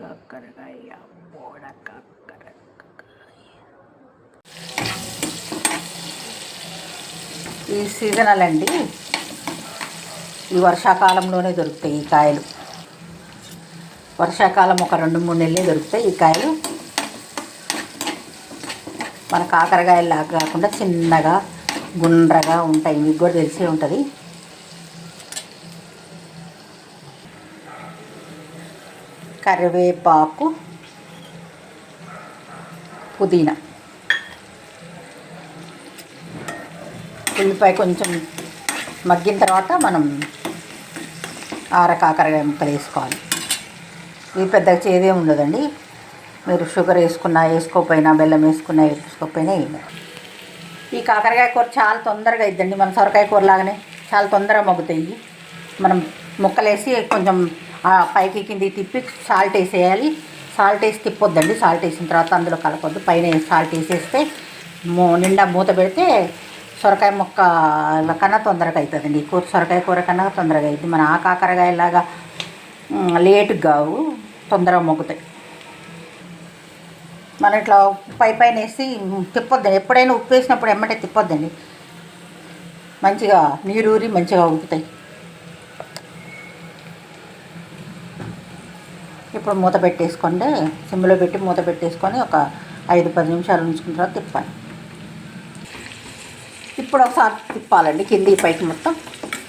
కాకరకాయ బోడ కాకరకాయ ఈ సీజనల్ అండి ఈ వర్షాకాలంలోనే దొరుకుతాయి ఈ కాయలు. వర్షాకాలం ఒక రెండు మూడు నెలలే దొరుకుతాయి ఈ కాయలు. మన కాకరకాయలు లాగా కాకుండా చిన్నగా గుండ్రగా ఉంటాయి. మీకు కూడా తెలిసే ఉంటుంది. కరివేపాకు పుదీనా. ఉల్లిపాయ కొంచెం మగ్గిన తర్వాత మనం ఆర కాకరకాయ ముక్కలు వేసుకోవాలి. ఇవి పెద్దగా చేదే ఉండదండి. మీరు షుగర్ వేసుకున్నా వేసుకోకపోయినా బెల్లం వేసుకున్నా వేసుకోకపోయినా వేయాలి ఈ కాకరకాయ కూర చాలా తొందరగా అయిద్దండి. మన సొరకాయ కూర లాగానే చాలా తొందరగా మగ్గుతాయి. మనం ముక్కలేసి కొంచెం పైకి కింది తిప్పి సాల్ట్ వేసేయాలి. సాల్ట్ వేసి తిప్పొద్దండి. సాల్ట్ వేసిన తర్వాత అందులో కలపొద్దు. పైన సాల్ట్ వేసేస్తే మూ నిండా మూత పెడితే సొరకాయ మొక్క కన్నా తొందరగా అవుతుందండి కూర సొరకాయ కూర కన్నా తొందరగా అవుతుంది మన ఆ కాకరకాయలాగా లేటుగా కావు. తొందరగా మొగ్గుతాయి మనం ఇట్లా పై పైన వేసి తిప్పొద్దండి. ఎప్పుడైనా ఉప్పు వేసినప్పుడు ఎమ్మటే తిప్పొద్దండి. మంచిగా నీరూరి మంచిగా ఉగుతాయి ఇప్పుడు మూత పెట్టేసుకోండి సిమ్లో పెట్టి మూత పెట్టేసుకొని ఒక ఐదు పది నిమిషాలు ఉంచుకున్న తర్వాత తిప్పాలి. ఇప్పుడు ఒకసారి తిప్పాలండి కింది పైకి మొత్తం.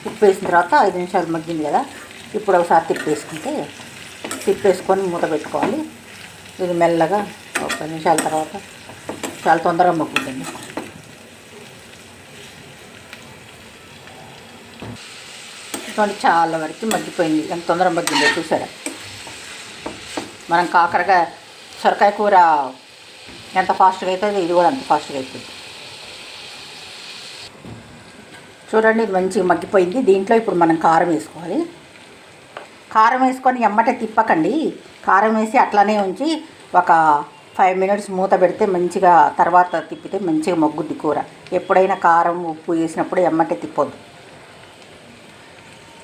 తిప్పేసిన తర్వాత ఐదు నిమిషాలు మగ్గింది కదా ఇప్పుడు ఒకసారి తిప్పేసుకుంటే తిప్పేసుకొని మూత పెట్టుకోవాలి. ఇది మెల్లగా ఒక పది నిమిషాల తర్వాత చాలా తొందరగా మగ్గుతుంది. చూడండి చాలా వరకు మగ్గిపోయింది. ఎంత తొందరగా మగ్గిందో చూసారా? మనం కాకరకాయ సొరకాయ కూర ఎంత ఫాస్ట్గా అవుతుంది ఇది కూడా అంత ఫాస్ట్గా అవుతుంది చూడండి ఇది మంచిగా మగ్గిపోయింది. దీంట్లో ఇప్పుడు మనం కారం వేసుకోవాలి. కారం వేసుకొని ఎమ్మటే తిప్పకండి. కారం వేసి అట్లానే ఉంచి ఒక ఫైవ్ మినిట్స్ మూత పెడితే మంచిగా తర్వాత తిప్పితే మంచిగా మగ్గుద్ది కూర. ఎప్పుడైనా కారం ఉప్పు వేసినప్పుడు ఎమ్మటే తిప్పొద్దు.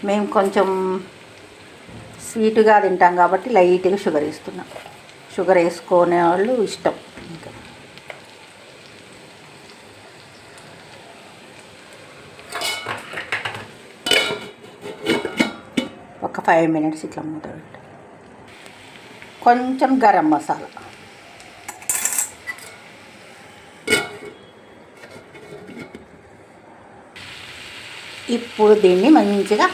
మేము కొంచెం స్వీట్గా తింటాం కాబట్టి లైట్గా షుగర్ వేస్తున్నాం. షుగర్ వేసుకునే వాళ్ళు ఇష్టం. ఇంకా. ఒక ఫైవ్ మినిట్స్ ఇట్లా మూత కొంచెం గరం మసాలా. ఇప్పుడు దీన్ని మంచిగా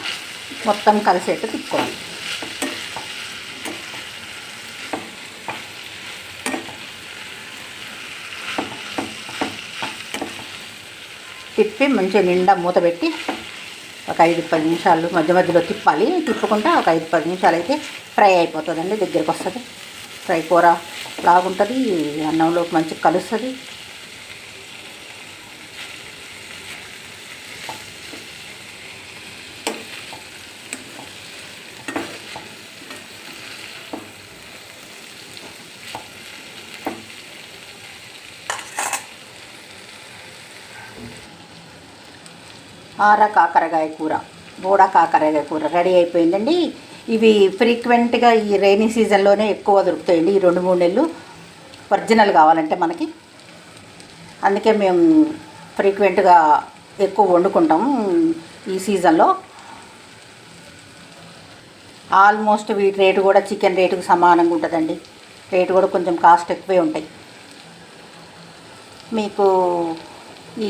మొత్తం కలిసేట్టు తిప్పుకోవాలి. తిప్పి మంచిగా నిండా మూత పెట్టి ఒక ఐదు పది నిమిషాలు మధ్య మధ్యలో తిప్పాలి. తిప్పకుండా ఒక ఐదు పది నిమిషాలు అయితే ఫ్రై అయిపోతుందండి దగ్గరికి వస్తుంది. ఫ్రై కూర లాగుంటుంది అన్నంలోకి మంచిగా కలుస్తుంది. ఆర కాకరకాయ కూర బోడ కాకరకాయ కూర రెడీ అయిపోయిందండి. ఇవి ఫ్రీక్వెంట్గా ఈ రైనీ సీజన్లోనే ఎక్కువ దొరుకుతాయండి. ఈ రెండు మూడు నెలలు ఒరిజినల్ కావాలంటే మనకి. అందుకే మేము ఫ్రీక్వెంట్గా ఎక్కువ వండుకుంటాము ఈ సీజన్లో. ఆల్మోస్ట్ వీటి రేటు కూడా చికెన్ రేటుకు సమానంగా ఉంటుందండి. రేటు కూడా కొంచెం కాస్ట్ ఎక్కువే ఉంటాయి. మీకు ఈ